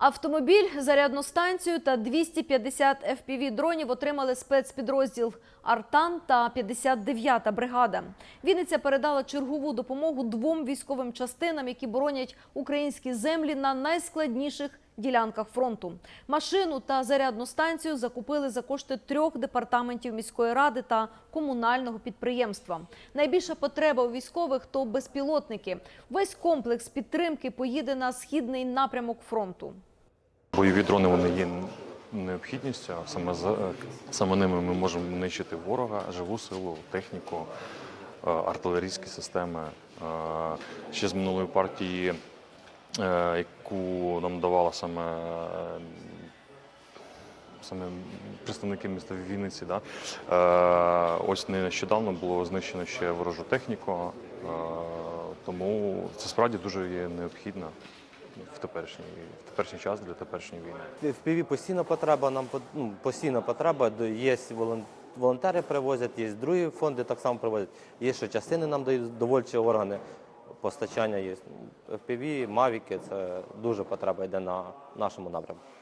Автомобіль, зарядну станцію та 250 FPV-дронів отримали спецпідрозділ «Артан» та 59-та бригада. Вінниця передала чергову допомогу двом військовим частинам, які боронять українські землі на найскладніших ділянках фронту. Машину та зарядну станцію закупили за кошти трьох департаментів міської ради та комунального підприємства. Найбільша потреба у військових то безпілотники. Весь комплекс підтримки поїде на східний напрямок фронту. Бойові дрони вони є необхідністю, а саме саме ними ми можемо нищити ворога, живу силу, техніку, е, артилерійські системи. Е, Ще з минулої партії, е, яку нам давала саме. Саме представники міста Вінниці, да? ось нещодавно було знищено ще ворожу техніку, тому це справді дуже є необхідно в теперішній, в теперішній час для теперішньої війни. В ПІВі постійна потреба, нам ну, постійна потреба. Є волонтери привозять, є другі фонди так само привозять. Є що частини нам дають довольчі органи. Постачання є. В ПІВі, Мавіки це дуже потреба йде на нашому напрямку.